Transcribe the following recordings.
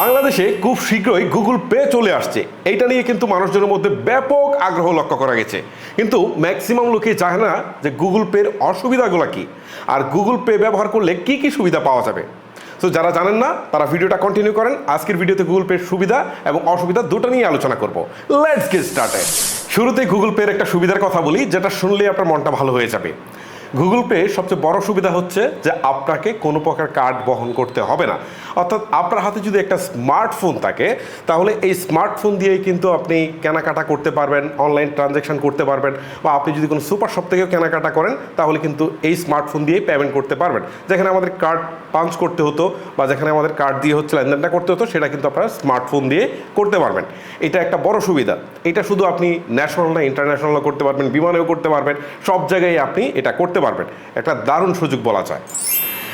বাংলাদেশে খুব শীঘ্রই গুগল পে চলে আসছে। এইটা নিয়ে কিন্তু মানুষজনের মধ্যে ব্যাপক আগ্রহ লক্ষ্য করা গেছে। কিন্তু ম্যাক্সিমাম লোকে জানে না যে গুগল পের অসুবিধাগুলো কি, আর গুগল পে ব্যবহার করলে কি কি সুবিধা পাওয়া যাবে। তো যারা জানেন না, তারা ভিডিওটা কন্টিনিউ করেন। আজকের ভিডিওতে গুগল পের সুবিধা এবং অসুবিধা দুটো নিয়ে আলোচনা করব। লেটস গেট স্টার্টেড শুরুতেই গুগল পের একটা সুবিধার কথা বলি, যেটা শুনলেই আপনার মনটা ভালো হয়ে যাবে। গুগল পে সবচেয়ে বড় সুবিধা হচ্ছে যে আপনাকে কোনো প্রকার কার্ড বহন করতে হবে না। অর্থাৎ আপনার হাতে যদি একটা স্মার্টফোন থাকে, তাহলে এই স্মার্টফোন দিয়েই কিন্তু আপনি কেনাকাটা করতে পারবেন অনলাইন ট্রানজ্যাকশন করতে পারবেন, বা আপনি যদি কোনো সুপার শপ থেকেও কেনাকাটা করেন, তাহলে কিন্তু এই স্মার্টফোন দিয়েই পেমেন্ট করতে পারবেন। যেখানে আমাদের কার্ড পাঞ্চ করতে হতো, বা যেখানে আমাদের কার্ড দিয়ে হচ্ছে লেনদেনটা করতে হতো, সেটা কিন্তু আপনারা স্মার্টফোন দিয়ে করতে পারবেন। এটা একটা বড় সুবিধা। এটা শুধু আপনি ন্যাশনাল না ইন্টারন্যাশনালও করতে পারবেন, বিমানেও করতে পারবেন, সব জায়গায় আপনি এটা করতে পারবেন। একটা দারুণ সুযোগ বলা যায়।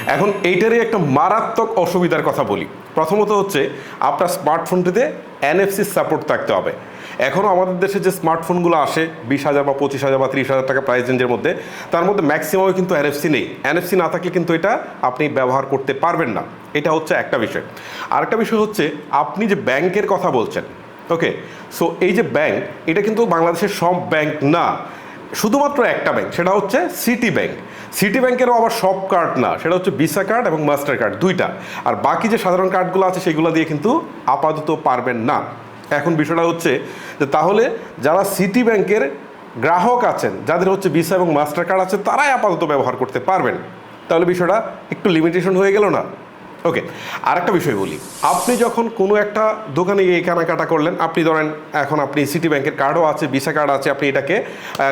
এখন এইটারই একটা মারাত্মক অসুবিধার কথা বলি। প্রথমত হচ্ছে আপনার স্মার্টফোনটিতে এনএফসি সাপোর্ট থাকতে হবে। এখনও আমাদের দেশে যে স্মার্টফোনগুলো আসে, বিশ হাজার বা পঁচিশ হাজার বা ত্রিশ হাজার টাকা প্রাইস রেঞ্জের মধ্যে, তার মধ্যে ম্যাক্সিমামে কিন্তু এনএফসি নেই। এনএফসি না থাকলে কিন্তু এটা আপনি ব্যবহার করতে পারবেন না। এটা হচ্ছে একটা বিষয়। আরেকটা বিষয় হচ্ছে আপনি যে ব্যাংকের কথা বলছেন ওকে সো এই যে ব্যাংক, এটা কিন্তু বাংলাদেশের সব ব্যাংক না। শুধুমাত্র একটা ব্যাংক সেটা হচ্ছে সিটি ব্যাংক সিটি ব্যাংকেরও আবার সব কার্ড না, সেটা হচ্ছে ভিসা কার্ড এবং মাস্টার কার্ড দুইটা। আর বাকি যে সাধারণ কার্ডগুলো আছে, সেগুলো দিয়ে কিন্তু আপাতত পারবেন না। এখন বিষয়টা হচ্ছে যে তাহলে যারা সিটি ব্যাংকের গ্রাহক আছেন, যাদের হচ্ছে ভিসা এবং মাস্টার কার্ড আছে, তারাই আপাতত ব্যবহার করতে পারবেন। তাহলে বিষয়টা একটু লিমিটেশন হয়ে গেল না? ওকে আর একটা বিষয় বলি। আপনি যখন কোনো একটা দোকানে গিয়ে কেনাকাটা করলেন, আপনি ধরেন এখন আপনি সিটি ব্যাংকের কার্ডও আছে ভিসা কার্ড আছে, আপনি এটাকে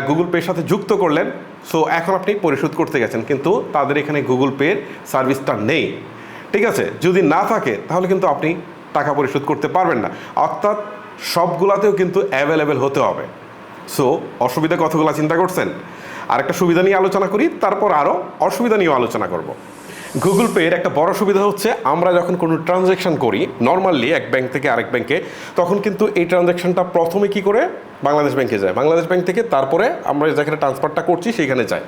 গুগল পের সাথে যুক্ত করলেন সো এখন আপনি পরিশোধ করতে গেছেন, কিন্তু তাদের এখানে গুগল পের সার্ভিসটা নেই। ঠিক আছে? যদি না থাকে, তাহলে কিন্তু আপনি টাকা পরিশোধ করতে পারবেন না। অর্থাৎ সবগুলাতেও কিন্তু অ্যাভেলেবেল হতে হবে। সো অসুবিধা কতগুলো চিন্তা করছেন? আরেকটা সুবিধা নিয়ে আলোচনা করি, তারপর আরও অসুবিধা নিয়েও আলোচনা করব। গুগল পের একটা বড় সুবিধা হচ্ছে, আমরা যখন কোনো ট্রানজ্যাকশন করি নর্মালি এক ব্যাংক থেকে আরেক ব্যাংকে তখন কিন্তু এই ট্রানজ্যাকশনটা প্রথমে কি করে? বাংলাদেশ ব্যাংকে যায়। বাংলাদেশ ব্যাংক থেকে তারপরে আমরা যেখানে ট্রান্সফারটা করছি সেখানে যায়।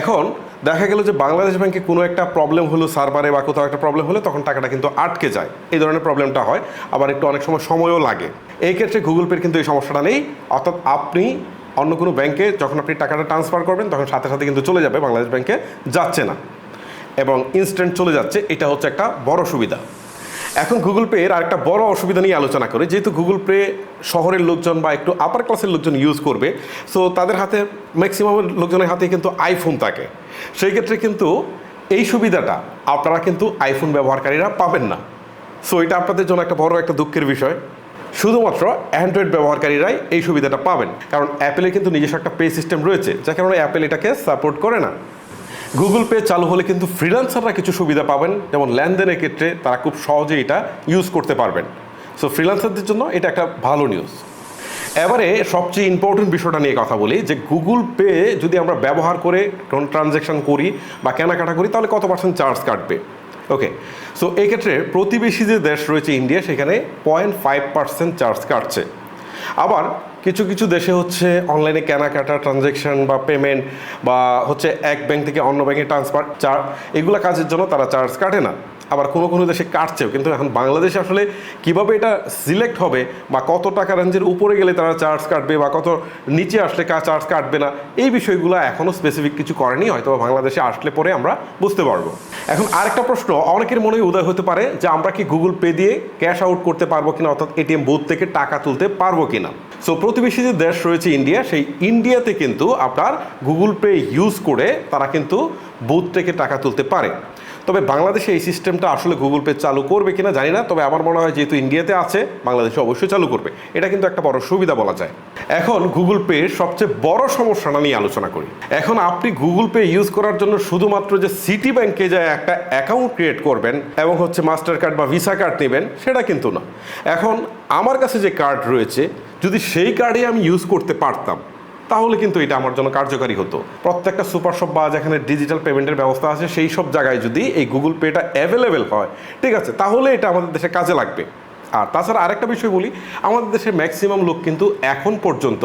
এখন দেখা গেল যে বাংলাদেশ ব্যাংকে কোনো একটা প্রবলেম হলো সার্ভারে বা কোথাও একটা প্রবলেম হলে, তখন টাকাটা কিন্তু আটকে যায়। এই ধরনের প্রবলেমটা হয়। আবার একটু অনেক সময় সময়ও লাগে। এই ক্ষেত্রে গুগল পের কিন্তু এই সমস্যাটা নেই। অর্থাৎ আপনি অন্য কোনো ব্যাংকে যখন আপনি টাকাটা ট্রান্সফার করবেন, তখন সাথে সাথে কিন্তু চলে যাবে। বাংলাদেশ ব্যাংকে যাচ্ছে না। এবং ইনস্ট্যান্ট চলে যাচ্ছে, এটা হচ্ছে একটা বড় সুবিধা। এখন গুগল পে এর আরেকটা বড় অসুবিধা নিয়ে আলোচনা করে, যেহেতু গুগল পে শহরের লোকজন বা একটু আপার ক্লাসের লোকজন ইউজ করবে সো তাদের হাতে ম্যাক্সিমাম লোকজনের হাতে কিন্তু আইফোন থাকে। সেই ক্ষেত্রে কিন্তু এই সুবিধাটা আপনারা কিন্তু আইফোন ব্যবহারকারীরা পাবেন না। সো এটা আপনাদের জন্য একটা বড় একটা দুঃখের বিষয়। শুধুমাত্র অ্যান্ড্রয়েড ব্যবহারকারীরাই এই সুবিধাটা পাবেন। কারণ অ্যাপেলের কিন্তু নিজস্ব একটা পে সিস্টেম রয়েছে, যার কারণে অ্যাপেল এটাকে সাপোর্ট করে না। গুগল পে চালু হলে কিন্তু ফ্রিলান্সাররা কিছু সুবিধা পাবেন। যেমন লেনদেনের ক্ষেত্রে তারা খুব সহজে এটা ইউজ করতে পারবেন। সো ফ্রিলান্সারদের জন্য এটা একটা ভালো নিউজ এবারে সবচেয়ে ইম্পর্টেন্ট বিষয়টা নিয়ে কথা বলি, যে গুগল পে যদি আমরা ব্যবহার করে কোনো ট্রানজ্যাকশন করি বা কেনাকাটা করি, তাহলে কত পার্সেন্ট চার্জ কাটবে? ওকে সো এক্ষেত্রে প্রতিবেশী যে দেশ রয়েছে ইন্ডিয়া সেখানে পয়েন্ট ফাইভ পার্সেন্ট চার্জ কাটছে। আবার কিছু কিছু দেশে হচ্ছে অনলাইনে কেনাকাটা ট্রানজ্যাকশন বা পেমেন্ট বা হচ্ছে এক ব্যাংক থেকে অন্য ব্যাংকে ট্রান্সফার চার্জ এগুলো কাজের জন্য তারা চার্জ কাটে না। আবার কোনো কোনো দেশে কাটছেও। কিন্তু এখন বাংলাদেশে আসলে কীভাবে এটা সিলেক্ট হবে বা কত টাকা রেঞ্জের উপরে গেলে তারা চার্জ কাটবে বা কত নিচে আসলে চার্জ কাটবে না, এই বিষয়গুলো এখনও স্পেসিফিক কিছু করেনি, হয়তো বাংলাদেশে আসলে পরে আমরা বুঝতে পারব। এখন আরেকটা প্রশ্ন, অনেকের মনে উদয় হতে পারে যে আমরা কি গুগল পে দিয়ে ক্যাশ আউট করতে পারব কিনা, অর্থাৎ এটিএম বুথ থেকে টাকা তুলতে পারব কিনা? সো প্রতিবেশী যে দেশ রয়েছে ইন্ডিয়া সেই ইন্ডিয়াতে কিন্তু আপনার গুগল পে ইউজ করে তারা কিন্তু বুথ থেকে টাকা তুলতে পারে। তবে বাংলাদেশে এই সিস্টেমটা আসলে গুগল পে চালু করবে কিনা জানি না, তবে আমার মনে হয় যেহেতু ইন্ডিয়াতে আছে, বাংলাদেশে অবশ্যই চালু করবে। এটা কিন্তু একটা বড় সুবিধা বলা যায়। এখন গুগল পে সবচেয়ে বড় সমস্যাটা নিয়ে আলোচনা করি। এখন আপনি গুগল পে ইউজ করার জন্য শুধুমাত্র যে সিটি ব্যাংকে যায় একটা অ্যাকাউন্ট ক্রিয়েট করবেন এবং হচ্ছে মাস্টার কার্ড বা ভিসা কার্ড নেবেন, সেটা কিন্তু না। এখন আমার কাছে যে কার্ড রয়েছে, যদি সেই কার্ডে আমি ইউজ করতে পারতাম তাহলে কিন্তু এটা আমার জন্য কার্যকারী হতো। প্রত্যেকটা সুপার শপ বা যেখানে ডিজিটাল পেমেন্টের ব্যবস্থা আছে, সেই সব জায়গায় যদি এই গুগল পেটা অ্যাভেলেবেল হয়, ঠিক আছে? তাহলে এটা আমাদের দেশে কাজে লাগবে। আর তাছাড়া আরেকটা বিষয় বলি, আমাদের দেশের ম্যাক্সিমাম লোক কিন্তু এখন পর্যন্ত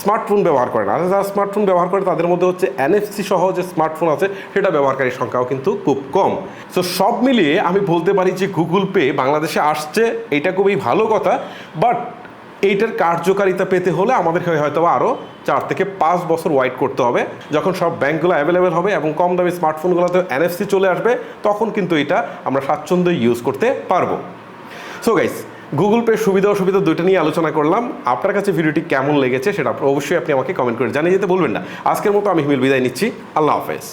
স্মার্টফোন ব্যবহার করে না। যারা স্মার্টফোন ব্যবহার করে, তাদের মধ্যে হচ্ছে এনএফসি সহ যে স্মার্টফোন আছে, সেটা ব্যবহারকারীর সংখ্যাও কিন্তু খুব কম। সো সব মিলিয়ে আমি বলতে পারি যে গুগল পে বাংলাদেশে আসছে, এটা খুবই ভালো কথা বাট এইটার কার্যকারিতা পেতে হলে আমাদেরকে হয়তো আরও চার থেকে পাঁচ বছর ওয়াইট করতে হবে। যখন সব ব্যাঙ্কগুলো অ্যাভেলেবেল হবে এবং কম দামি স্মার্টফোনগুলোতে এনএফসি চলে আসবে, তখন কিন্তু এটা আমরা স্বাচ্ছন্দ্য ইউজ করতে পারব। সো গাইস গুগল পে সুবিধা অসুবিধা দুইটা নিয়ে আলোচনা করলাম। আপনার কাছে ভিডিওটি কেমন লেগেছে সেটা অবশ্যই আপনি আমাকে কমেন্ট করে জানিয়ে যেতে বলবেন না। আজকের মতো আমি হিমিল বিদায় নিচ্ছি। আল্লাহ হাফেজ।